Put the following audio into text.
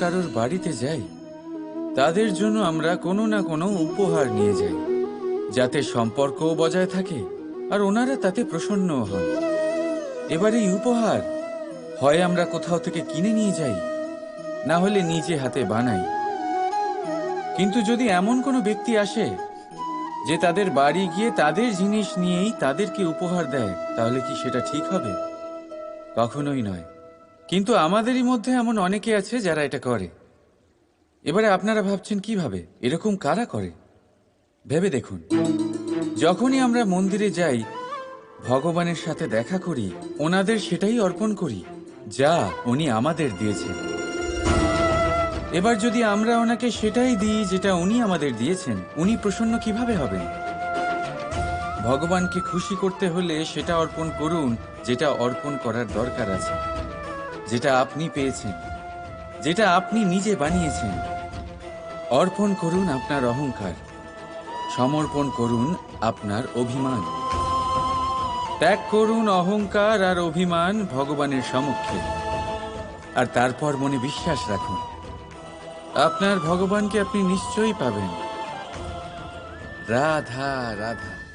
কারোর বাড়িতে যাই, তাদের জন্য আমরা কোনো না কোনো উপহার নিয়ে যাই, যাতে সম্পর্কও বজায় থাকে আর ওনারা তাতে প্রসন্নও হন। এবার এই উপহার, হয় আমরা কোথাও থেকে কিনে নিয়ে যাই, না হলে নিজে হাতে বানাই। কিন্তু যদি এমন কোনো ব্যক্তি আসে, যে তাদের বাড়ি গিয়ে তাদের জিনিস নিয়েই তাদেরকে উপহার দেয়, তাহলে কি সেটা ঠিক হবে? কখনোই নয়। কিন্তু আমাদেরই মধ্যে এমন অনেকে আছে যারা এটা করে। এবারে আপনারা ভাবছেন কীভাবে? এরকম কারা করে? ভেবে দেখুন। যখনই আমরা মন্দিরে যাই, ভগবানের সাথে দেখা করি, ওনাদের সেটাই অর্পণ করি, যা উনি আমাদের দিয়েছেন। এবার যদি আমরা ওনাকে সেটাই দিই যেটা উনি আমাদের দিয়েছেন, উনি প্রসন্ন কীভাবে হবেন? ভগবানকে খুশি করতে হলে সেটা অর্পণ করুন, যেটা অর্পণ করার দরকার আছে। যেটা আপনি পেয়েছেন, যেটা আপনি নিজে বানিয়েছেন। অর্পণ করুন আপনার অহংকার, সমর্পণ করুন আপনার অভিমান। ত্যাগ করুন অহংকার আর অভিমান ভগবানের সমক্ষে। আর তারপর মনে বিশ্বাস রাখুন, আপনার ভগবানকে আপনি নিশ্চয়ই পাবেন। রাধা রাধা।